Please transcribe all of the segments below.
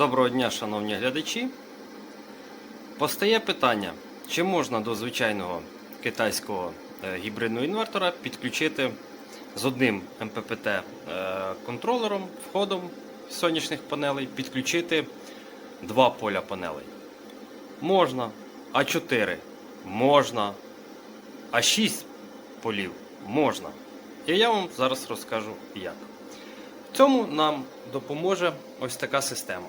Доброго дня, шановні глядачі. Постає питання, чи можна до звичайного китайського е, гібридного інвертора підключити з одним МППТ е, входом сонячних панелей, підключити два поля панелей. Можна, а 4 можна, а 6 полів можна. І я вам зараз розкажу як. В цьому нам допоможе ось така система.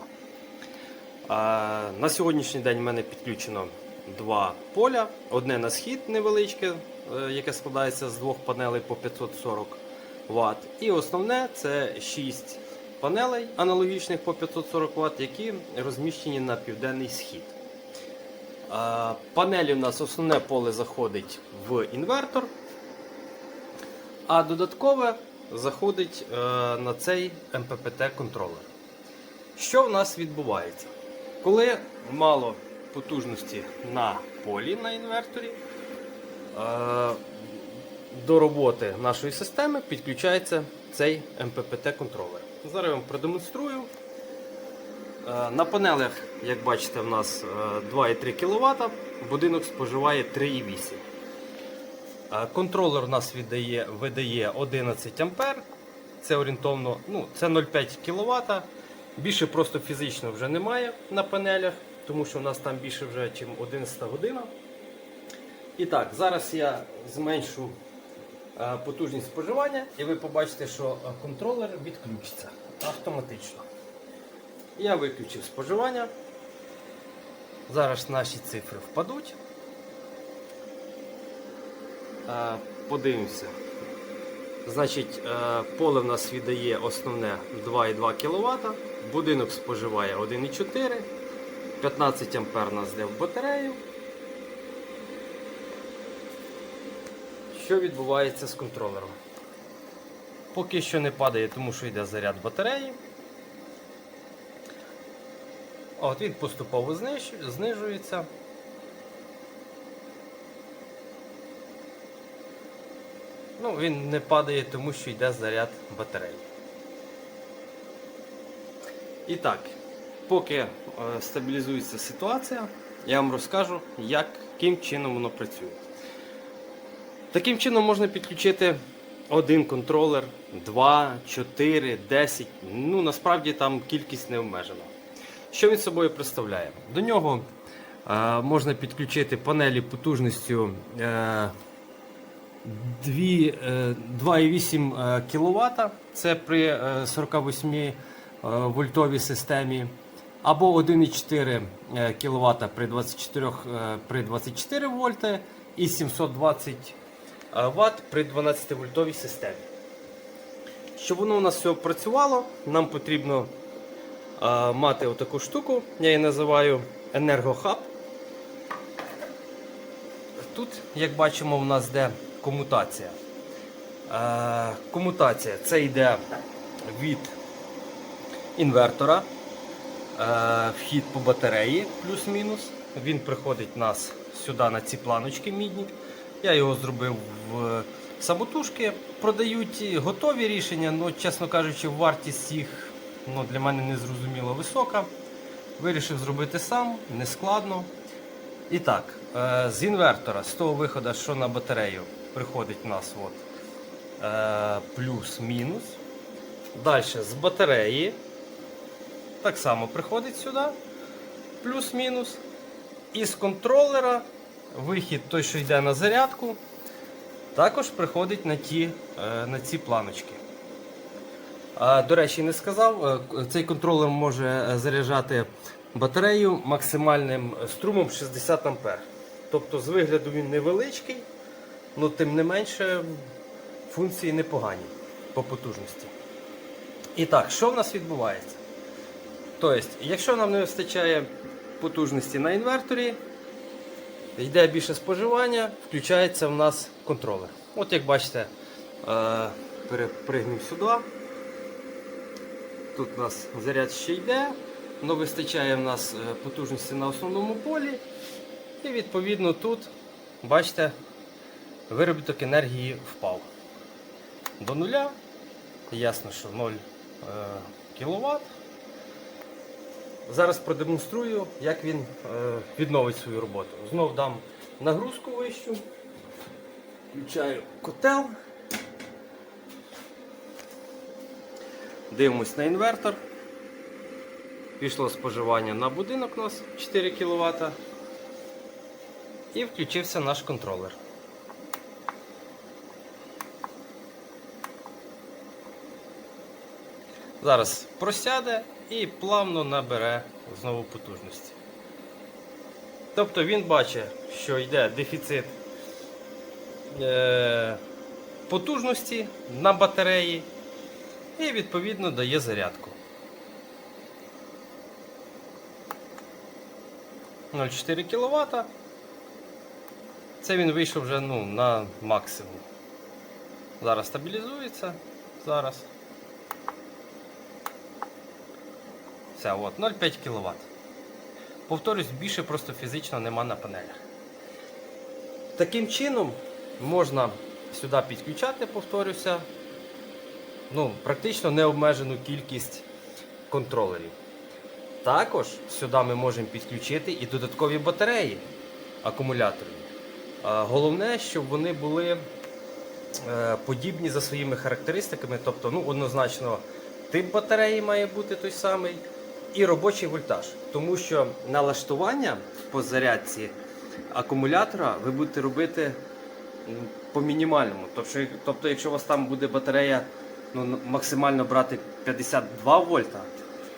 На сьогоднішній день в мене підключено два поля. Одне на схід невеличке, е, яке складається з двох панелей по 540 Вт. І основне це 6 панелей аналогічних по 540 Вт, які розміщені на південний схід. Панелі у нас основне поле заходить в інвертор, а додаткове заходить е, на цей МППТ-контролер. Що в нас відбувається? Коли мало потужності на полі на інверторі, е, до роботи нашої системи підключається цей МППТ-контролер. Зараз я вам продемонструю. Е, На панелях, як бачите, в нас е, 2,3 кВт, будинок споживає 3,8 Е, Контролер у нас видає 11 А. Це орієнтовно ну, це 0,5 кВт. Більше просто фізично вже немає на панелях, тому що у нас там більше вже, ніж 11 година. І так, зараз я зменшу е, потужність споживання, і ви побачите, що е, контролер відключиться автоматично. Я виключив споживання. Зараз наші цифри впадуть. Е, Подивимося. Значить, поле в нас віддає основне 2,2 кВт, будинок споживає 1,4, 15 А у нас йде в батарею. Що відбувається з контролером? Поки що не падає, тому що йде заряд батареї. А От Він поступово знижується. Ну, він не падає, тому що йде заряд батареї. І так, поки е, стабілізується ситуація, я вам розкажу, яким чином воно працює. Таким чином можна підключити один контролер, 2, 4, 10. Ну, насправді там кількість не обмежена. Що він собою представляє? До нього е, можна підключити панелі потужністю. Е, Дві, е, 2,8 кВт це при е, 48 е, вольтовій системі, або 1,4 кВт при 24, е, при 24 вольти і 720 Вт при 12 вольтовій системі. Щоб воно у нас все працювало, нам потрібно е, мати отаку штуку, я її називаю енергохаб. Тут, як бачимо, у нас йде комутація. Е, комутація це йде від інвертора, е, вхід по батареї плюс-мінус. Він приходить нас сюди на ці планочки мідні. Я його зробив в самотужки. Продають готові рішення, але, чесно кажучи, вартість їх ну, для мене не зрозуміло висока. Вирішив зробити сам, не складно. І так, е, з інвертора, з того виходу, що на батарею, приходить у нас от, е, плюс-мінус. Далі з батареї так само приходить сюди, плюс-мінус. І з контролера вихід той, що йде на зарядку, також приходить на, ті, е, на ці планочки. До речі, не сказав, е, цей контролер може е, заряджати батарею максимальним струмом 60 А. Тобто з вигляду він невеличкий, але тим не менше функції непогані по потужності. І так, що в нас відбувається? Тобто, якщо нам не вистачає потужності на інверторі, йде більше споживання, включається в нас контролер. От як бачите, е, перепригнемо сюди. Тут у нас заряд ще йде, але вистачає в нас е, потужності на основному полі. І відповідно тут, бачите, виробіток енергії впав до нуля. Ясно, що 0 кВт. Зараз продемонструю, як він е, відновить свою роботу. Знов дам нагрузку вищу. Включаю котел. Дивимось на інвертор. Пішло споживання на будинок у нас 4 кВт. І включився наш контролер. Зараз просяде і плавно набере знову потужності. Тобто він бачить, що йде дефіцит е, потужності на батареї і відповідно дає зарядку. 0,4 кВт. Це він вийшов вже ну, на максимум. Зараз стабілізується. Зараз. Все, от, 0,5 кВт. Повторюсь, більше просто фізично нема на панелях. Таким чином можна сюди підключати, повторюся, ну, практично необмежену кількість контролерів. Також сюди ми можемо підключити і додаткові батареї акумуляторні. Головне, щоб вони були е, подібні за своїми характеристиками, тобто ну, однозначно тип батареї має бути той самий і робочий вольтаж. Тому що налаштування по зарядці акумулятора ви будете робити по мінімальному. Тобто, тобто якщо у вас там буде батарея ну, максимально брати 52 вольта,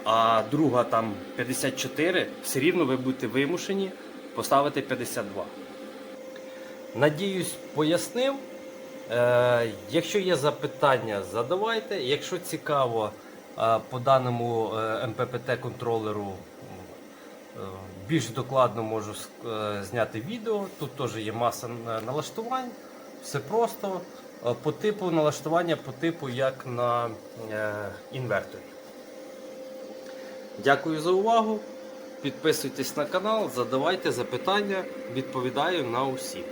а друга там 54, все рівно ви будете вимушені поставити 52. Надіюсь, пояснив. Е, якщо є запитання, задавайте. Якщо цікаво по даному е, МППТ контролеру е, більш докладно можу е, зняти відео. Тут теж є маса налаштувань. Все просто по типу налаштування, по типу як на інверторі. Дякую за увагу. Підписуйтесь на канал, задавайте запитання, відповідаю на усі.